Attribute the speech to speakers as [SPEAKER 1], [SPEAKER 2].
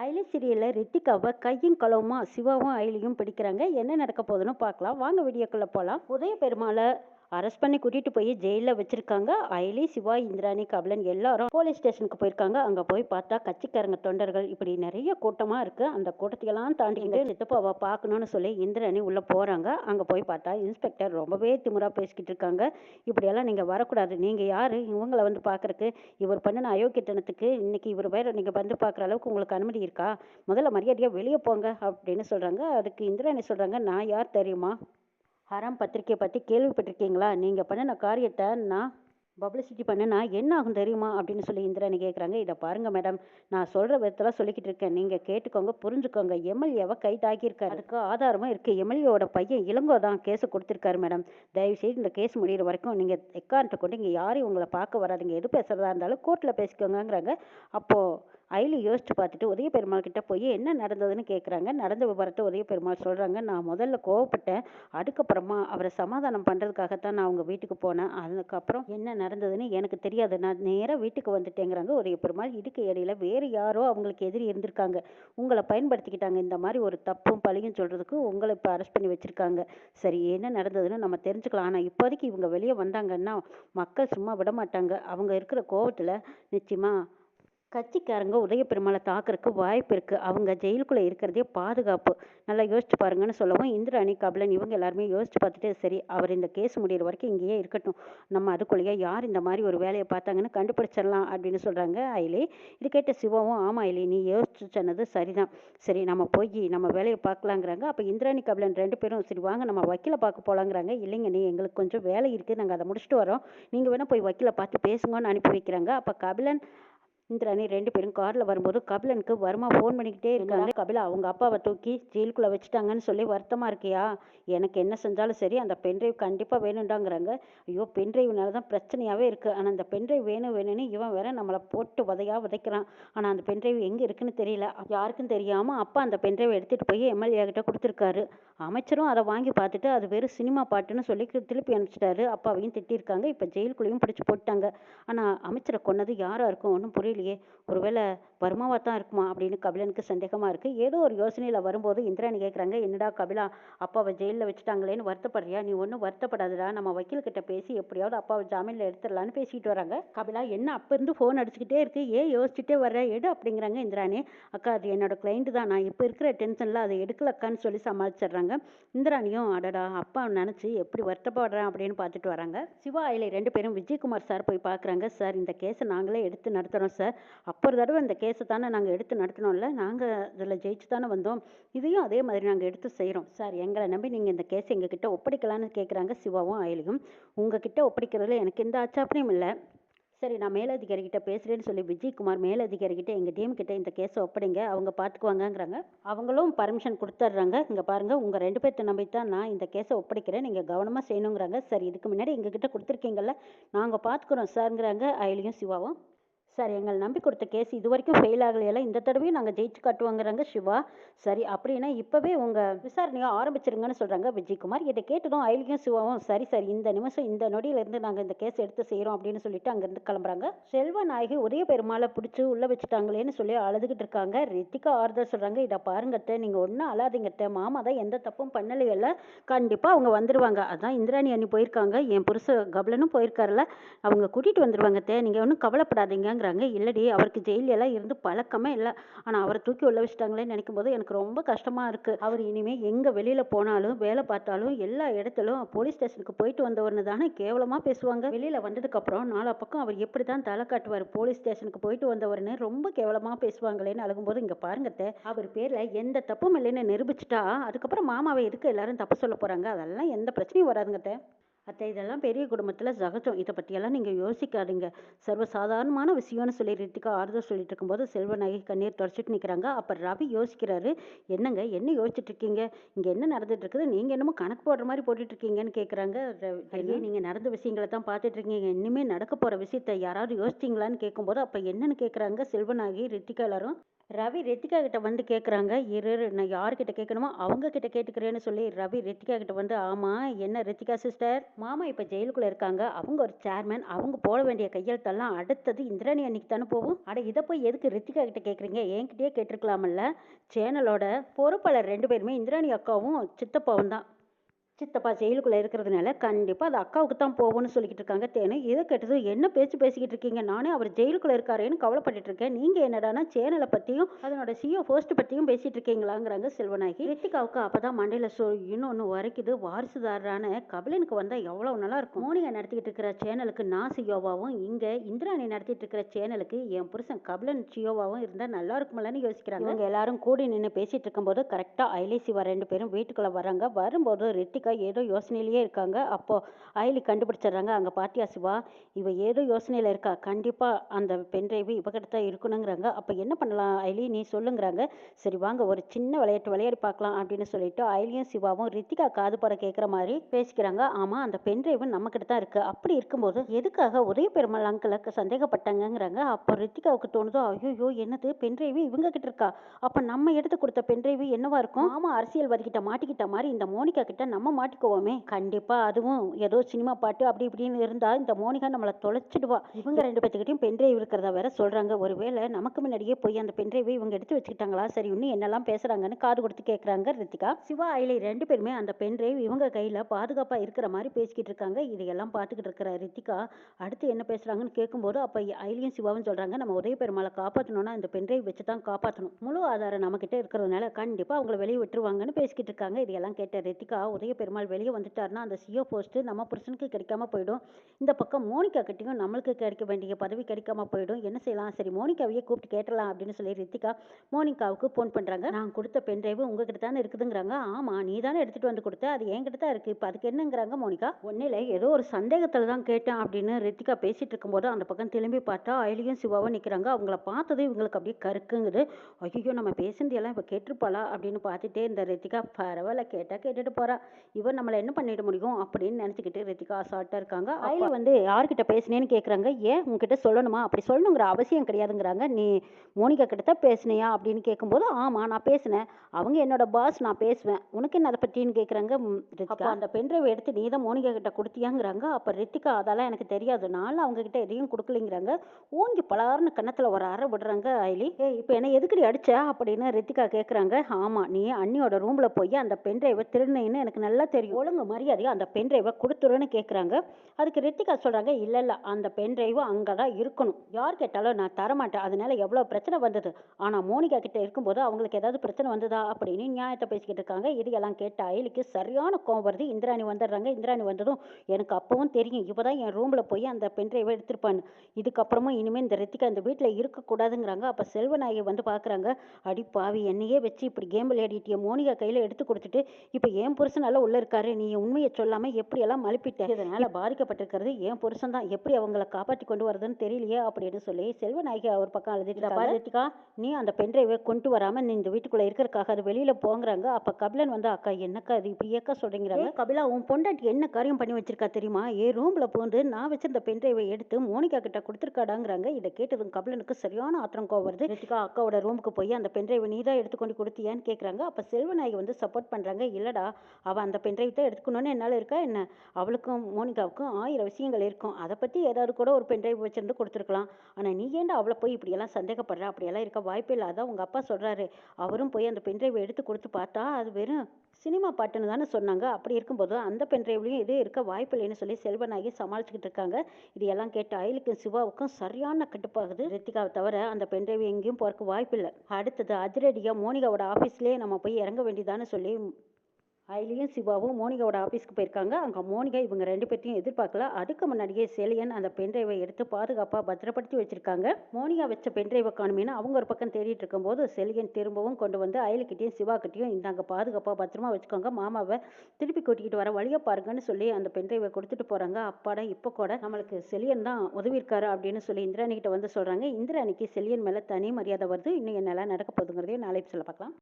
[SPEAKER 1] அயலி சீரியலில் ரித்திகாவை கையும் களவுமா சிவாவும் அயலியும் பிடிக்கிறாங்க. என்ன நடக்க போகுதுன்னு பார்க்கலாம். வாங்க வீடியோக்குள்ளே போகலாம் உதய பெருமாளை அரெஸ்ட் பண்ணி கூட்டிகிட்டு போய் ஜெயிலில் வச்சுருக்காங்க. அயலி சிவா இந்திராணி கபிலன் எல்லாரும் போலீஸ் ஸ்டேஷனுக்கு போயிருக்காங்க. அங்கே போய் பார்த்தா கட்சிக்காரங்க தொண்டர்கள் இப்படி நிறைய கூட்டமாக இருக்குது அந்த கூட்டத்தையெல்லாம் தாண்டிக்கிட்டு சித்தப்பாவை பார்க்கணுன்னு சொல்லி இந்திராணி உள்ளே போகிறாங்க அங்கே போய் பார்த்தா இன்ஸ்பெக்டர் ரொம்பவே திமுறாக பேசிக்கிட்டு இருக்காங்க. இப்படியெல்லாம் நீங்கள் வரக்கூடாது. நீங்கள் யார்? இவங்களை வந்து பார்க்குறக்கு இவர் பண்ணின அயோக்கியத்தனத்துக்கு இன்னைக்கு இவர் பேர் நீங்கள் வந்து பார்க்குற அளவுக்கு உங்களுக்கு அனுமதி இருக்கா? முதல்ல மரியாதையாக வெளியே போங்க அப்படின்னு சொல்கிறாங்க அதுக்கு இந்திராணி சொல்கிறாங்க நான் யார் தெரியுமா? ஹராம் பத்திரிக்கையை பற்றி கேள்விப்பட்டிருக்கீங்களா? நீங்கள் பண்ணின காரியத்தை நான் பப்ளிசிட்டி பண்ணினா என்ன ஆகும் தெரியுமா? அப்படின்னு சொல்லி இந்திராணி கேட்குறாங்க இதை பாருங்கள் மேடம் நான் சொல்கிற விதத்தில் சொல்லிக்கிட்டு இருக்கேன். நீங்கள் கேட்டுக்கோங்க புரிஞ்சுக்கோங்க. எம்எல்ஏவை கைதாக்கியிருக்காரு. அதுக்கு ஆதாரமாக இருக்குது எம்எல்ஏவோட பையன் இளங்கோ தான் கேஸை கொடுத்துருக்காரு மேடம் தயவுசெய்து இந்த கேஸ் முடிகிற வரைக்கும் நீங்கள் எக்காரத்தை கொண்டு இங்கே யாரையும் உங்களை பார்க்க வராதுங்க. எது பேசுகிறதா இருந்தாலும் கோர்ட்டில் பேசிக்கோங்கங்கிறாங்க. அப்போது அயலி யோசிச்சு பார்த்துட்டு உதய பெருமாள் கிட்ட போய் என்ன நடந்ததுன்னு கேட்குறாங்க நடந்த விவரத்தை உதய பெருமாள் சொல்கிறாங்க நான் முதல்ல கோவப்பட்டேன். அதுக்கப்புறமா அவரை சமாதானம் பண்ணுறதுக்காகத்தான் நான் அவங்க வீட்டுக்கு போனேன். அதுக்கப்புறம் என்ன நடந்ததுன்னு எனக்கு தெரியாது. நான் நேராக வீட்டுக்கு வந்துட்டேங்கிறாங்க உதய பெருமாள் இதுக்கு இடையில வேறு யாரோ அவங்களுக்கு எதிரி இருந்திருக்காங்க. உங்களை பயன்படுத்திக்கிட்டாங்க. இந்த மாதிரி ஒரு தப்பும் பழியும் சொல்கிறதுக்கு உங்களை இப்போ அரெஸ்ட் பண்ணி வச்சுருக்காங்க. சரி என்ன நடந்ததுன்னு நம்ம தெரிஞ்சுக்கலாம். ஆனால் இப்போதைக்கு இவங்க வெளியே வந்தாங்கன்னா மக்கள் சும்மா விட மாட்டாங்க அவங்க இருக்கிற கோவத்தில் நிச்சயமாக கட்சிக்காரங்க உதய பெருமாளை தாக்குறதுக்கு வாய்ப்பு இருக்குது அவங்க ஜெயிலுக்குள்ளே இருக்கிறதே பாதுகாப்பு. நல்லா யோசிச்சு பாருங்கன்னு சொல்லவும் இந்திராணி கபிலன் இவங்க எல்லாருமே யோசிச்சு பார்த்துட்டு சரி அவர் இந்த கேஸ் முடிகிற வரைக்கும் இங்கேயே இருக்கட்டும். நம்ம அதுக்குள்ளேயே யார் இந்த மாதிரி ஒரு வேலையை பார்த்தாங்கன்னு கண்டுபிடிச்சிடலாம் அப்படின்னு சொல்கிறாங்க அயிலே இது கேட்ட சிவாவும் ஆமாம் அயிலே நீ யோசிச்சு சொன்னது சரிதான். சரி நம்ம போய் நம்ம வேலையை பார்க்கலாங்கிறாங்க. அப்போ இந்திராணி கபிலன் ரெண்டு பேரும் சரி வாங்க நம்ம வக்கீலை பார்க்க போகலாங்கிறாங்க இல்லைங்க நீ எங்களுக்கு கொஞ்சம் வேலை இருக்குது நாங்கள் அதை முடிச்சுட்டு வரோம். நீங்கள் வேணால் போய் வக்கீலை பார்த்து பேசுங்கன்னு அனுப்பி வைக்கிறாங்க. அப்போ கபிலன் இந்திராணி ரெண்டு பேரும் காரில் வரும்போது கபிலனுக்கு வருமா ஃபோன் பண்ணிக்கிட்டே இருக்காங்க. கபிலா அவங்க அப்பாவை தூக்கி ஜெயிலுக்குள்ளே வச்சுட்டாங்கன்னு சொல்லி வருத்தமாக இருக்கியா? எனக்கு என்ன செஞ்சாலும் சரி அந்த பென்ட்ரைவ் கண்டிப்பாக வேணுண்டாங்கிறாங்க ஐயோ பென்ட்ரைவ்னால தான் பிரச்சனையாகவே இருக்குது ஆனால் அந்த பென்ட்ரைவ் வேணும் வேணும்னு இவன் வேற நம்மளை போட்டு உதையாக உதைக்கிறான். ஆனால் அந்த பென்ட்ரைவ் எங்கே இருக்குன்னு தெரியல. யாருக்கும் தெரியாமல் அப்பா அந்த பென்ட்ரைவ் எடுத்துகிட்டு போய் எம்எல்ஏ கிட்ட கொடுத்துருக்காரு. அமைச்சரும் அதை வாங்கி பார்த்துட்டு அது வெறும் சினிமா பாட்டுன்னு சொல்லி திருப்பி அனுப்பிச்சிட்டாரு. அப்பாவையும் திட்டிருக்காங்க. இப்போ ஜெயிலுக்குள்ளேயும் பிடிச்சி போட்டாங்க ஆனால் அமைச்சரை கொன்னது யாராக இருக்கும்? ஒன்றும் இல்லையே? ஒருவேளை வருமாவாக தான் இருக்குமா? அப்படின்னு கபிலனுக்கு சந்தேகமாக இருக்குது ஏதோ ஒரு யோசனையில் வரும்போது இந்திராணி கேட்குறாங்க என்னடா கபிலா அப்பாவை ஜெயிலில் வச்சுட்டாங்களேன்னு வருத்தப்படுறியா? நீ ஒன்றும் வருத்தப்படாதடா. நம்ம வக்கீல்கிட்ட பேசி எப்படியாவது அப்பாவை ஜாமீனில் எடுத்துடலான்னு பேசிக்கிட்டு வராங்க. கபிலா என்ன அப்போ இருந்து ஃபோன் அடிச்சுக்கிட்டே இருக்கு? ஏன் யோசிச்சுட்டே வர்ற? எடு அப்படிங்கிறாங்க இந்திராணி. அக்கா அது என்னோட கிளைண்ட் தான். நான் இப்போ இருக்கிற டென்ஷனில் அதை எடுக்கலக்கான்னு சொல்லி சமாளிச்சிடுறாங்க. இந்திராணியும் அடடா அப்பா நினச்சி எப்படி வருத்தப்படுறேன் அப்படின்னு பார்த்துட்டு வராங்க. சிவா ஐலை ரெண்டு பேரும் விஜயகுமார் சார் போய் பார்க்குறாங்க. சார் இந்த கேஸை நாங்களே எடுத்து நடத்துகிறோம் சார். அப்போ தடவை இந்த கேஸை தானே நாங்கள் எடுத்து நடத்தினோம்ல நாங்கள் அதில் ஜெயிச்சு தானே வந்தோம். இதையும் அதே மாதிரி நாங்கள் எடுத்து செய்கிறோம் சார் எங்களை நம்பி நீங்கள் இந்த கேஸை எங்ககிட்ட ஒப்படைக்கலான்னு கேட்குறாங்க சிவாவும் அயலியும் உங்ககிட்ட ஒப்படைக்கிறதுல எனக்கு எந்த ஆச்சாப்பனையும் இல்லை. சரி நான் மேலதிகாரிகிட்ட பேசுகிறேன்னு சொல்லி விஜயகுமார் மேலதிகாரிகிட்ட எங்கள் டீம் கிட்ட இந்த கேஸை ஒப்படைங்க அவங்க பார்த்துக்குவாங்கங்கிறாங்க அவங்களும் பர்மிஷன் கொடுத்துட்றாங்க இங்கே பாருங்கள் உங்கள் ரெண்டு பேர்த்த நம்பி தான் நான் இந்த கேஸை ஒப்படைக்கிறேன். நீங்கள் கவனமாக செய்யணுங்கிறாங்க. சரி இதுக்கு முன்னாடி எங்ககிட்ட கொடுத்துருக்கீங்கல்ல நாங்கள் பார்த்துக்குறோம் சார்ங்கிறாங்க அயலியும் சிவாவும். சார் எங்களை நம்பி கொடுத்த கேஸ் இது வரைக்கும் ஃபெயில் ஆகலையெல்லாம் இந்த தடவையும் நாங்கள் ஜெயிச்சு காட்டுவாங்கிறாங்க சிவா. சரி அப்படின்னா இப்போவே உங்கள் விசாரணையை ஆரம்பிச்சிருங்கன்னு சொல்கிறாங்க விஜயகுமார். இதை கேட்டதும் ஐலியும் சிவாவும் சரி சரி இந்த நிமிஷம் இந்த நொடியிலேருந்து நாங்கள் இந்த கேஸ் எடுத்து செய்கிறோம் அப்படின்னு சொல்லிட்டு அங்கேருந்து கிளம்புறாங்க. செல்வ நாயகி உதய பெருமாளை பிடிச்சி உள்ளே வச்சுட்டாங்களேன்னு சொல்லி அழுதுகிட்டு இருக்காங்க. ரித்திகா ஆறுதல் சொல்கிறாங்க இதை பாருங்கத்த நீங்கள் ஒன்றும் அழாதீங்கத்த மாமா தான் எந்த தப்பும் பண்ணலையில கண்டிப்பாக அவங்க வந்துடுவாங்க அதான் இந்திராணி அண்ணி போயிருக்காங்க. என் புருஷ கபலனும் போயிருக்காருல அவங்க கூட்டிகிட்டு வந்துடுவாங்கத்த நீங்கள் ஒன்றும் கவலைப்படாதீங்க. இல்லைங்கிறாங்க இல்லடி அவருக்கு ஜெயிலெல்லாம் இருந்து பழக்கமே இல்லை. ஆனால் அவரை தூக்கி உள்ள வச்சிட்டாங்களேன்னு நினைக்கும் போது எனக்கு ரொம்ப கஷ்டமாக இருக்குது அவர் இனிமேல் எங்கே வெளியில் போனாலும் வேலை பார்த்தாலும் எல்லா இடத்துலும் போலீஸ் ஸ்டேஷனுக்கு போயிட்டு வந்தவர்னு தானே கேவலமாக பேசுவாங்க. வெளியில் வந்ததுக்கப்புறம் நாலா பக்கம் அவர் எப்படி தான் தலை காட்டுவார் போலீஸ் ஸ்டேஷனுக்கு போயிட்டு வந்தவர்னு ரொம்ப கேவலமாக பேசுவாங்களேன்னு அழுகும்போது இங்கே பாருங்கத்த அவர் பேரில் எந்த தப்பும் இல்லைன்னு நிரூபிச்சிட்டா அதுக்கப்புறம் மாமாவை எதுக்கு எல்லாரும் தப்பு சொல்ல போகிறாங்க அதெல்லாம் எந்த பிரச்சனையும் வராதுங்கத்த அத்தை இதெல்லாம் பெரிய குடும்பத்தில் சகஜம். இதை பற்றியெல்லாம் நீங்கள் யோசிக்காதீங்க. சர்வ சாதாரணமான விஷயம்னு சொல்லி ரித்திகா ஆறுதல் சொல்லிட்டு இருக்கும்போது செல்வநாயகி கண்ணீர் தொடச்சிட்டு நிற்கிறாங்க அப்போ ரவி யோசிக்கிறாரு என்னங்க என்ன யோசிச்சுட்டு இருக்கீங்க? இங்கே என்ன நடந்துட்டு இருக்குது? நீங்கள் என்னமோ கணக்கு போடுற மாதிரி போட்டுட்டு இருக்கீங்கன்னு கேட்குறாங்க ஐயே நீங்கள் நடந்த விஷயங்களை தான் பார்த்துட்டு இருக்கீங்க. இனிமேல் நடக்க போகிற விஷயத்த யாராவது யோசிச்சிங்களான்னு கேட்கும்போது அப்போ என்னன்னு கேட்குறாங்க செல்வநாயகி ரித்திகா எல்லாரும். ரவி ரித்திகா கிட்ட வந்து கேட்குறாங்க இரு நான் யார்கிட்ட கேட்கணுமோ அவங்க கிட்ட கேட்டுக்கிறேன்னு சொல்லி ரவி ரித்திகா கிட்ட வந்து ஆமாம் என்ன ரித்திகா சிஸ்டர் மாமா இப்போ ஜெயிலுக்குள்ளே இருக்காங்க. அவங்க ஒரு சேர்மேன் அவங்க போட வேண்டிய கையெழுத்தெல்லாம் அடுத்தது இந்திராணி அன்னைக்கு தானே போகும். அட இதை போய் எதுக்கு ரித்திகா கிட்ட கேட்குறீங்க என்கிட்டயே கேட்டிருக்கலாமல்ல சேனலோட பொறுப்பாளர் ரெண்டு பேருமே இந்திராணி அக்காவும் சித்தப்பாவும் தான். சித்தப்பா ஜெயிலுக்குள்ளே இருக்கிறதுனால கண்டிப்பாக அது அக்காவுக்கு தான் போகும்னு சொல்லிக்கிட்டு இருக்காங்க. தேனு இதை கேட்டது? என்ன பேச்சு பேசிக்கிட்டு இருக்கீங்க? நானே அவர் ஜெயிலுக்குள்ளே இருக்காரேன்னு கவலைப்பட்டுட்டு இருக்கேன். நீங்கள் என்னடானா சேனலை பற்றியும் அதனோட சிஓ போஸ்ட் பற்றியும் பேசிகிட்டு இருக்கீங்களாங்கிறாங்க செல்வநாயகி. ரித்திகாவுக்கு அப்போ தான் மண்டையில் சொ இன்னொன்று வரைக்குது வாரிசுதாரான கபிலனுக்கு வந்தால் எவ்வளோ நல்லா இருக்கும் மோனிகா நடத்திக்கிட்டு இருக்கிற சேனலுக்கு நான் சியோவாவும் இங்கே இந்திராணி நடத்திட்டு இருக்கிற சேனலுக்கு என் புருஷன் கபிலன் சியோவாவும் இருந்தால் நல்லா இருக்குமில்லன்னு யோசிக்கிறாங்க. இவங்க எல்லாரும் கூடி நின்று பேசிகிட்டு இருக்கும்போது கரெக்டாக ஐலேசி வர ரெண்டு பேரும் வீட்டுக்குள்ளே வராங்க. வரும்போது ரித்திகா ஏதோ யோசனையிலேயே இருக்காங்க. அப்போ அயலி கண்டுபிடிச்சிடுறாங்க அங்கே பாட்டியா சிவா? இவ ஏதோ யோசனையில் இருக்கா. கண்டிப்பாக அந்த பென்ட்ரைவு இவகிட்ட தான் இருக்கணுங்கிறாங்க. அப்போ என்ன பண்ணலாம் அயலி? நீ சொல்லுங்கிறாங்க. சரி வாங்க ஒரு சின்ன விளையாட்டு விளையாடி பார்க்கலாம் அப்படின்னு சொல்லிட்டு அயலியும் சிவாவும் ரித்திகா காது பட கேட்குற மாதிரி பேசிக்கிறாங்க. ஆமாம் அந்த பென்ட்ரைவு நம்மக்கிட்ட தான் இருக்குது அப்படி இருக்கும்போது எதுக்காக ஒரே பெருமாள் அங்கிளுக்கு சந்தேகப்பட்டாங்கங்கிறாங்க. அப்போ ரித்திகாவுக்கு தோணுதோ ஐயோ என்னது? பென்ட்ரைவு இவங்க கிட்ட இருக்கா? அப்போ நம்ம எடுத்து கொடுத்த பென்ட்ரைவு என்னவா இருக்கும்? ஆமாம் அரசியல்வாதிகிட்ட மாட்டிக்கிட்ட மாதிரி இந்த மோனிகா கிட்ட நம்ம மாட்டிக்குவோமே. கண்டிப்பாக அதுவும் ஏதோ சினிமா பாட்டு அப்படி இப்படின்னு இருந்தால் இந்த மோனிகா நம்மளை தொலைச்சிடுவா. இவங்க ரெண்டு பேத்துக்கிட்டையும் பென்ட்ரைவ் இருக்கிறதா வேற சொல்கிறாங்க ஒருவேளை நமக்கு முன்னாடியே போய் அந்த பென்ட்ரைவை இவங்க எடுத்து வச்சுக்கிட்டாங்களா? சரி இன்னும் என்னெல்லாம் பேசுகிறாங்கன்னு காது கொடுத்து கேட்குறாங்க ரித்திகா. சிவா ஐலை ரெண்டு பேருமே அந்த பென்ட்ரைவ் இவங்க கையில் பாதுகாப்பாக இருக்கிற மாதிரி பேசிக்கிட்டு இருக்காங்க. இதையெல்லாம் பார்த்துக்கிட்டு இருக்கிற ரித்திகா அடுத்து என்ன பேசுகிறாங்கன்னு கேட்கும்போது அப்போ ஐலியும் சிவாவும் சொல்கிறாங்க நம்ம உதய பெருமாளை காப்பாற்றணும்னா இந்த பென்ட்ரைவ் வச்சு தான் காப்பாற்றணும் முழு ஆதாரம் நம்மக்கிட்ட இருக்கிறதுனால கண்டிப்பாக அவங்கள வெளியே விட்டுருவாங்கன்னு பேசிக்கிட்டு இருக்காங்க. இதையெல்லாம் கேட்ட ரித்திகா உதய பெருமாள் வெளியே வந்துட்டாருன்னா அந்த சிஓ போஸ்ட்டு நம்ம புருஷனுக்கு கிடைக்காம போயிடும். இந்த பக்கம் மோனிகா கிட்டேயும் நம்மளுக்கு கிடைக்க வேண்டிய பதவி கிடைக்காம போயிடும். என்ன செய்யலாம்? சரி மோனிகாவையே கூப்பிட்டு கேட்டலாம் அப்படின்னு சொல்லி ரித்திகா மோனிகாவுக்கு ஃபோன் பண்ணுறாங்க நான் கொடுத்த பென்ட்ரைவு உங்ககிட்ட தானே இருக்குதுங்கிறாங்க. ஆமாம் நீ தானே எடுத்துகிட்டு வந்து கொடுத்த? அது என்கிட்ட தான் இருக்குது இப்போ அதுக்கு என்னங்கிறாங்க மோனிகா? ஒன்றில் ஏதோ ஒரு சந்தேகத்தில் தான் கேட்டேன் அப்படின்னு ரித்திகா பேசிகிட்டு இருக்கும்போது அந்த பக்கம் திரும்பி பார்த்தா அயலியும் சிவாவும் நிற்கிறாங்க அவங்கள பார்த்தது இவங்களுக்கு அப்படியே கருக்குங்குது. ஐயோ நம்ம பேசுனது எல்லாம் இப்போ கேட்டிருப்பாளா அப்படின்னு பார்த்துட்டே இந்த ரித்திகா பரவாயில்ல கேட்டால் கேட்டுட்டு போகிறா இவன் நம்மளை என்ன பண்ணிட முடியும் அப்படின்னு நினச்சிக்கிட்டு ரித்திகா அசால்ட்டாக இருக்காங்க. அயலி வந்து யார்கிட்ட பேசுனேன்னு கேட்குறாங்க ஏன் உங்ககிட்ட சொல்லணுமா? அப்படி சொல்லணுங்கிற அவசியம் கிடையாதுங்கிறாங்க. நீ மோனிகா கிட்ட தான் பேசுனியா? அப்படின்னு கேட்கும்போது ஆமாம் நான் பேசினேன். அவங்க என்னோட பாஸ் நான் பேசுவேன். உனக்கு என்ன அதை பற்றின்னு கேட்குறாங்க ரித்திகா. அந்த பென்ட்ரைவ் எடுத்து நீ தான் மோனிகா கிட்ட கொடுத்தியாங்கிறாங்க. அப்போ ரித்திகா அதெல்லாம் எனக்கு தெரியாது. நானும் அவங்க கிட்ட எதையும் கொடுக்கலைங்கிறாங்க. ஓங்கி பலார்னு கன்னத்தில் ஒரு அறை விடுறாங்க ஐலி ஏ இப்போ என்ன எதுக்குடி அடிச்ச? அப்படின்னு ரித்திகா கேட்குறாங்க ஆமாம் நீ அண்ணியோட ரூமில் போய் அந்த பென்ட்ரைவை திருநேன்னு எனக்கு நல்லா தெரியும். ஒழுங்கு மரியாதையாக அந்த பென் டிரைவை கொடுத்துருன்னு கேட்குறாங்க அதுக்கு ரித்திகா சொல்கிறாங்க இல்லை இல்லை அந்த பென்ட்ரைவு அங்கே தான் இருக்கணும். யார் கேட்டாலும் நான் தரமாட்டேன். அதனால எவ்வளோ பிரச்சனை வந்தது? ஆனால் மோனிகா கிட்டே இருக்கும்போது அவங்களுக்கு ஏதாவது பிரச்சனை வந்ததா? அப்படின்னு நியாயத்தை பேசிக்கிட்டு இருக்காங்க. இதையெல்லாம் கேட்ட அயலுக்கு சரியான கோவம் வருது. இந்திராணி வந்துடுறாங்க. இந்திராணி வந்ததும் எனக்கு அப்பவும் தெரியும். இப்போ தான் என் ரூமில் போய் அந்த பென் டிரைவை எடுத்திருப்பான்னு. இதுக்கப்புறமும் இனிமேல் இந்த ரித்திகா இந்த வீட்டில் இருக்கக்கூடாதுங்கிறாங்க. அப்போ செல்வநாயகி வந்து பார்க்குறாங்க அடி பாவி என்னையே வச்சு இப்படி கேம் விளையாடிட்டிய. மோனிகா கையில் எடுத்து கொடுத்துட்டு இப்போ என் புருஷனால உள்ளே இருக்காரு. நீ உண்மையை சொல்லாமல் எப்படியெல்லாம் மழுப்பிட்ட? இதனால் பாதிக்கப்பட்டிருக்கிறது என் புருஷன் தான். எப்படி அவங்கள காப்பாற்றி கொண்டு வரதுன்னு தெரியலையே அப்படின்னு சொல்லி செல்வநாயகி ஒரு பக்கம் அழுதுட்டு பாரு ரித்திகா நீ அந்த பென்ட்ரைவை கொண்டு வராமல் நீ இந்த வீட்டுக்குள்ளே இருக்கிறக்காக அது வெளியில் போங்கிறாங்க. அப்போ கபிலன் வந்து அக்கா என்னக்கா அது இப்படி ஏக்கா சொல்கிறீங்கிறாங்க கபிலா உன் பொண்டாட்டி என்ன காரியம் பண்ணி வச்சிருக்கா தெரியுமா? ஏன் ரூமில் பூந்து நான் வச்சிருந்த பென்ட்ரைவை எடுத்து மோனிகா கிட்ட கொடுத்துருக்காடாங்கிறாங்க. இதை கேட்டதும் கபிலனுக்கு சரியான ஆத்திரம் கோவம் வருது. ரித்திகா அக்காவோட ரூமுக்கு போய் அந்த பென்ட்ரைவை நீ தான் எடுத்து கொண்டு கொடுத்தியான்னு கேட்குறாங்க அப்போ செல்வநாயகி வந்து சப்போர்ட் பண்ணுறாங்க இல்லடா அவள் அந்த பென்ட்ரைவ் தான் எடுத்துக்கணும்னு என்னால் இருக்கா என்ன? அவளுக்கும் மோனிகாவுக்கும் ஆயிரம் விஷயங்கள் இருக்கும். அதை பற்றி ஏதாவது கூட ஒரு பென்ட்ரைவ் வச்சுருந்து கொடுத்துருக்கலாம். ஆனால் நீ ஏன்டா அவளை போய் இப்படியெல்லாம் சந்தேகப்படுற? அப்படியெல்லாம் இருக்க வாய்ப்பே இல்லை. அதான் உங்கள் அப்பா சொல்கிறாரு அவரும் போய் அந்த பென்ட்ரைவை எடுத்து கொடுத்து பார்த்தா அது வெறும் சினிமா பாட்டுன்னு தானே சொன்னாங்க. அப்படி இருக்கும்போது அந்த பென்ட்ரைவ்லையும் இது இருக்க வாய்ப்பு இல்லைன்னு சொல்லி செல்வநாயகி சமாளிச்சுக்கிட்டு இருக்காங்க. இது எல்லாம் கேட்டு அயலுக்கும் சிவாவுக்கும் சரியான கட்டுப்பாகுது ரித்திகாவை தவிர அந்த பென்ட்ரைவ் எங்கேயும் போகிறக்கு வாய்ப்பு இல்லை. அடுத்தது அதிரடியாக மோனிகாவோட ஆஃபீஸ்லேயே நம்ம போய் இறங்க வேண்டியதான்னு சொல்லி ஐலியும் சிவாவும் மோனிகாவோட ஆஃபீஸ்க்கு போயிருக்காங்க. அங்கே மோனிகா இவங்க ரெண்டு பேர்த்தையும் எதிர்பார்க்கல. அதுக்கு முன்னாடியே செலியன் அந்த பென்ட்ரைவை எடுத்து பாதுகாப்பாக பத்திரப்படுத்தி வச்சிருக்காங்க. மோனிகா வச்ச பென்ட்ரைவை காணுமேனு அவங்க ஒரு பக்கம் தேடிட்டு இருக்கும்போது செலியன் திரும்பவும் கொண்டு வந்து அயலுக்கிட்டையும் சிவாக்கிட்டையும் இந்தாங்க பாதுகாப்பாக பத்திரமா வச்சுக்கோங்க. மாமாவை திருப்பி கூட்டிக்கிட்டு வர வழியை பாருங்கன்னு சொல்லி அந்த பென்ட்ரைவை கொடுத்துட்டு போகிறாங்க அப்பாடா இப்போ கூட நம்மளுக்கு செலியன் தான் உதவி இருக்காரு அப்படின்னு சொல்லி இந்திராணிக்கிட்ட வந்து சொல்கிறாங்க இந்திராணிக்கு செலியன் மேலே தனி மரியாதை வருது. இன்னும் என்னெல்லாம் நடக்க போகுதுங்கிறதையும் நாளைக்கு சொல்ல பார்க்கலாம்.